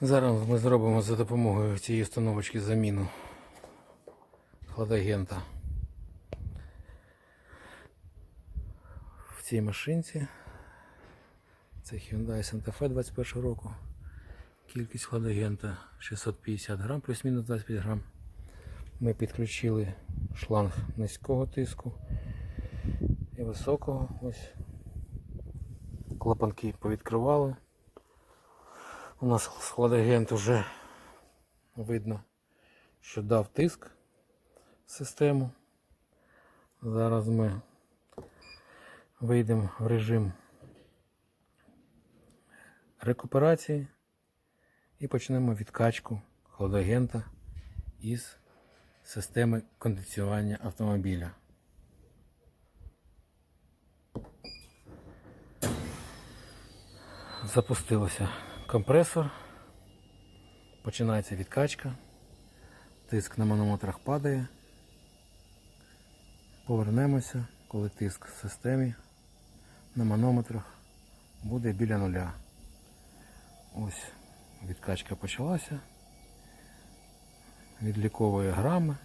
Зараз ми зробимо за допомогою цієї установочки заміну хладагента в цій машинці. Це Hyundai Santa Fe 21 року. Кількість хладагента 650 грам, плюс-мінус 25 грам. Ми підключили шланг низького тиску і високого. Ось клапанки повідкривали. У нас хладагент вже видно, що дав тиск в систему. Зараз ми вийдемо в режим рекуперації і почнемо відкачку хладагента із системи кондиціювання автомобіля. Запустилося компресор. Починається відкачка. Тиск на манометрах падає. Повернемося, коли тиск в системі на манометрах буде біля нуля. Ось відкачка почалася. Відліковує грами.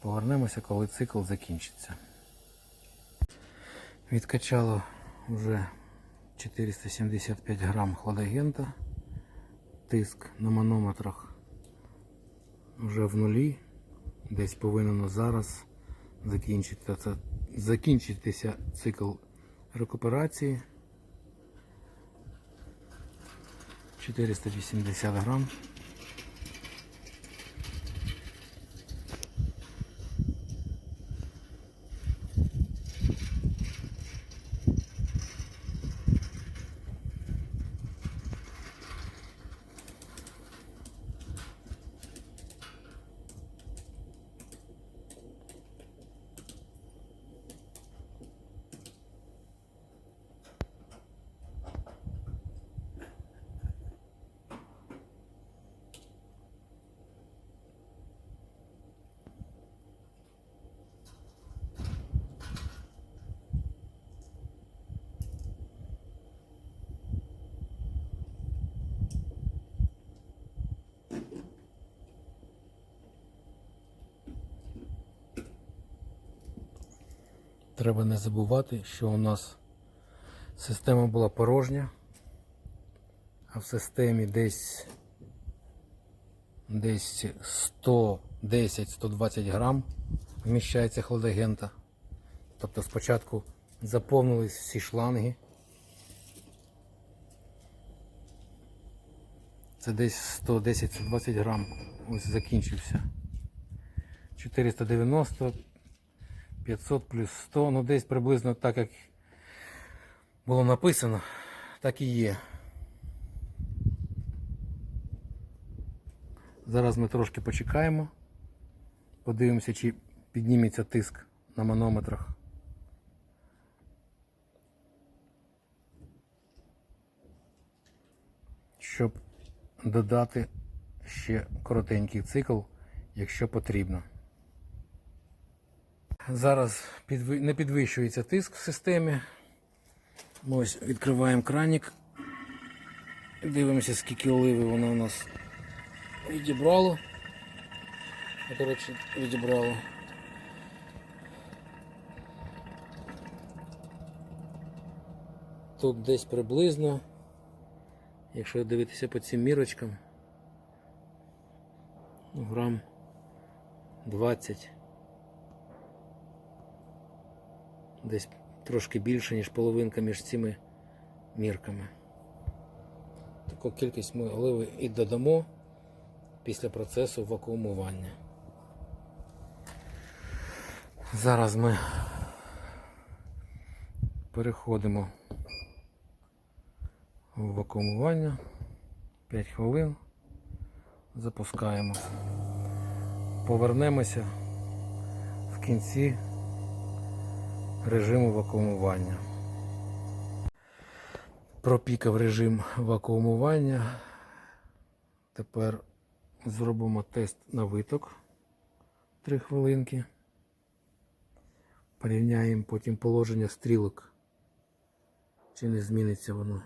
Повернемося, коли цикл закінчиться. Відкачало вже 475 грам хладагента. Тиск на манометрах вже в нулі. Десь повинен зараз закінчитися, закінчитися цикл рекуперації. 480 грам. Треба не забувати, що у нас система була порожня, а в системі десь десь 110-120 грам вміщається хладагента. Тобто спочатку заповнились всі шланги. Це десь 110-120 грам. Ось закінчився. 490 500 плюс 100, ну десь приблизно так, як було написано, так і є. Зараз ми трошки почекаємо, подивимося, чи підніметься тиск на манометрах. Щоб додати ще коротенький цикл, якщо потрібно. Зараз не підвищується тиск в системі. Ось відкриваємо кранік. Дивимося, скільки оливи воно у нас відібрало. Ну, Коротше, відібрало. Тут десь приблизно, якщо дивитися по цим мірочкам, ну, грам 20. Десь трошки більше, ніж половинка між цими мірками. Таку кількість ми оливи і додамо після процесу вакуумування. Зараз ми переходимо в вакуумування 5 хвилин. Запускаємо. Повернемося в кінці режиму вакуумування. Пропікав режим вакуумування. Тепер зробимо тест на виток 3 хвилинки. Порівняємо потім положення стрілок, чи не зміниться воно.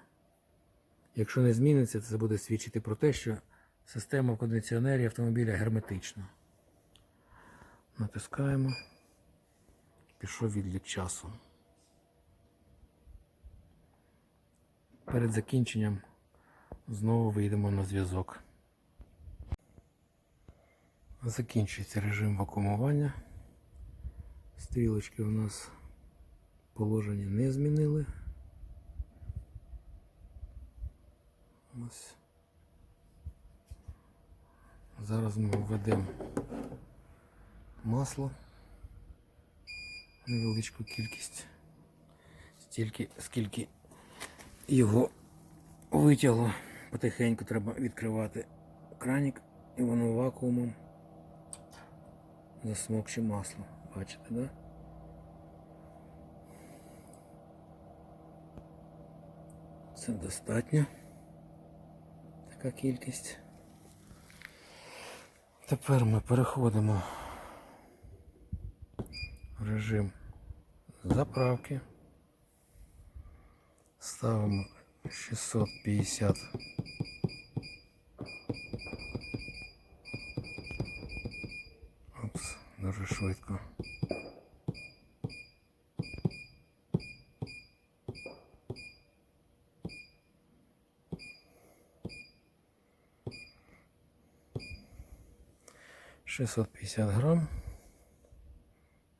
Якщо не зміниться, це буде свідчити про те, що система в кондиціонері автомобіля герметична. Натискаємо. Пішов відлік часу. Перед закінченням знову вийдемо на зв'язок. Закінчується режим вакуумування. Стрілочки у нас положення не змінили. Ось. Зараз ми введемо масло. Невеличку кількість. Стільки, скільки його витягло. Потихеньку треба відкривати кранік і воно вакуумом засмокче масло. Бачите, да? Це достатньо. Така кількість. Тепер ми переходимо в режим заправки. Ставимо 650 Опс, дуже швидко. Шестьсот пятьдесят грамм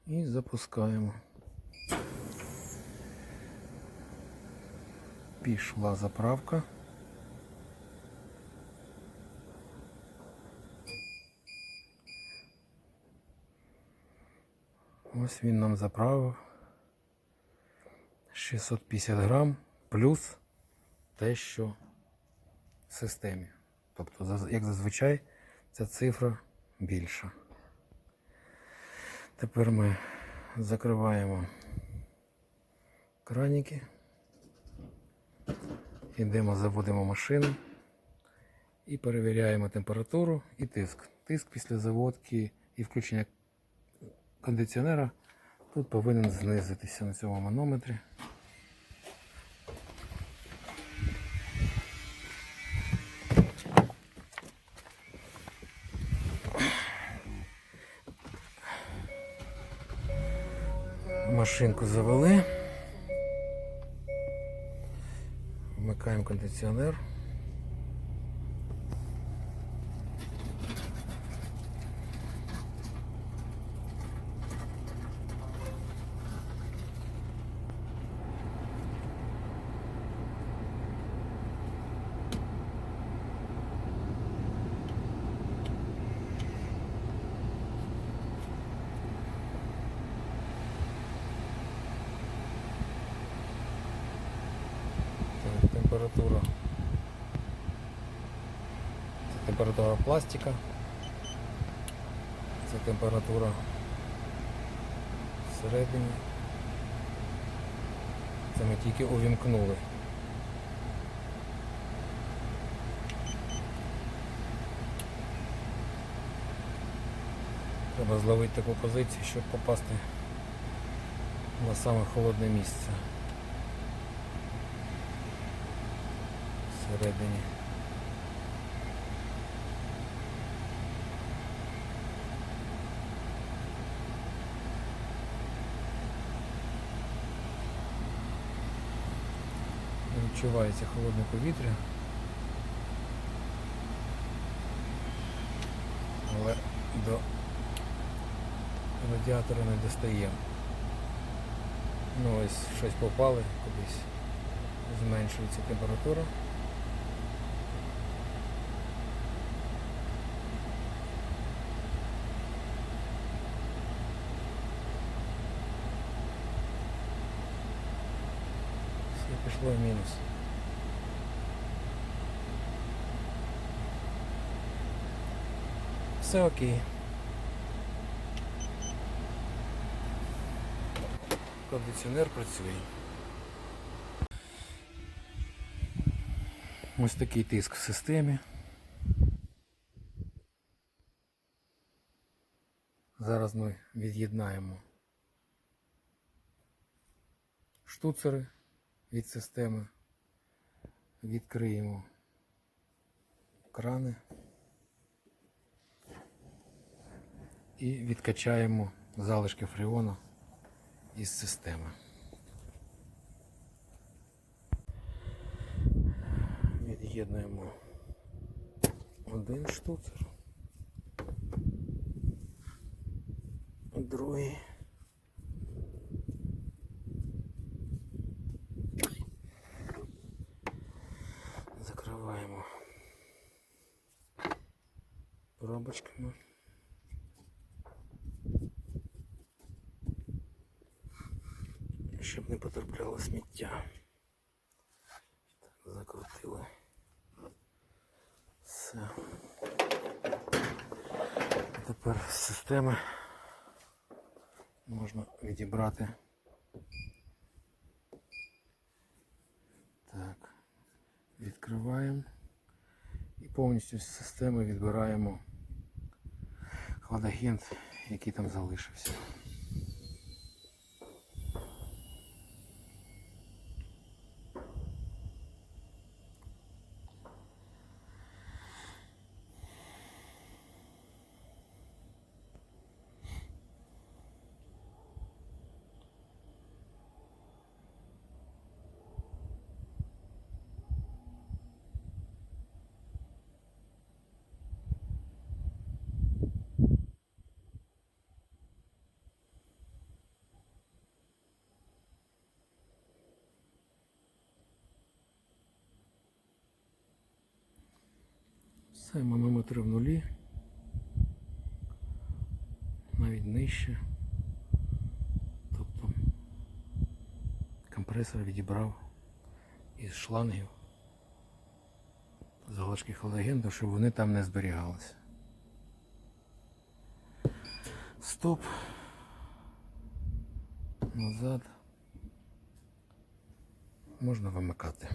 і запускаємо. Пішла заправка. Ось він нам заправив 650 грам плюс те, що в системі. Тобто, як зазвичай, ця цифра більша. Тепер ми закриваємо краніки. Йдемо, заводимо машину і перевіряємо температуру і тиск. Тиск після заводки і включення кондиціонера тут повинен знизитися на цьому манометрі. Машинку завели. Вмикаємо кондиціонер. Так, температура. Це температура пластика. Це температура всередині. Це ми тільки увімкнули. Треба зловити таку позицію, щоб попасти на саме холодне місце. Всередині. Відчувається холодне повітря. Але до радіатора не достаємо. Ну ось щось попали кудись. Зменшується температура. Все пішло в мінус. Все окей. Кондиціонер працює. Ось такий тиск в системі. Зараз ми від'єднаємо штуцери від системи. відкриємо крани і відкачаємо залишки фреону із системи. Від'єднуємо один штуцер, другий. Закриваємо пробочками. Щоб не потрапляло сміття. Так, закрутили. Все. Тепер з системи можна відібрати. Так. Відкриваємо і повністю з системи відбираємо хладагент, який там залишився. Все, манометр в нулі. Навіть нижче. Тобто компресор відібрав із шлангів залишки хладагенту, щоб вони там не зберігалися. Стоп. Назад. Можна вимикати.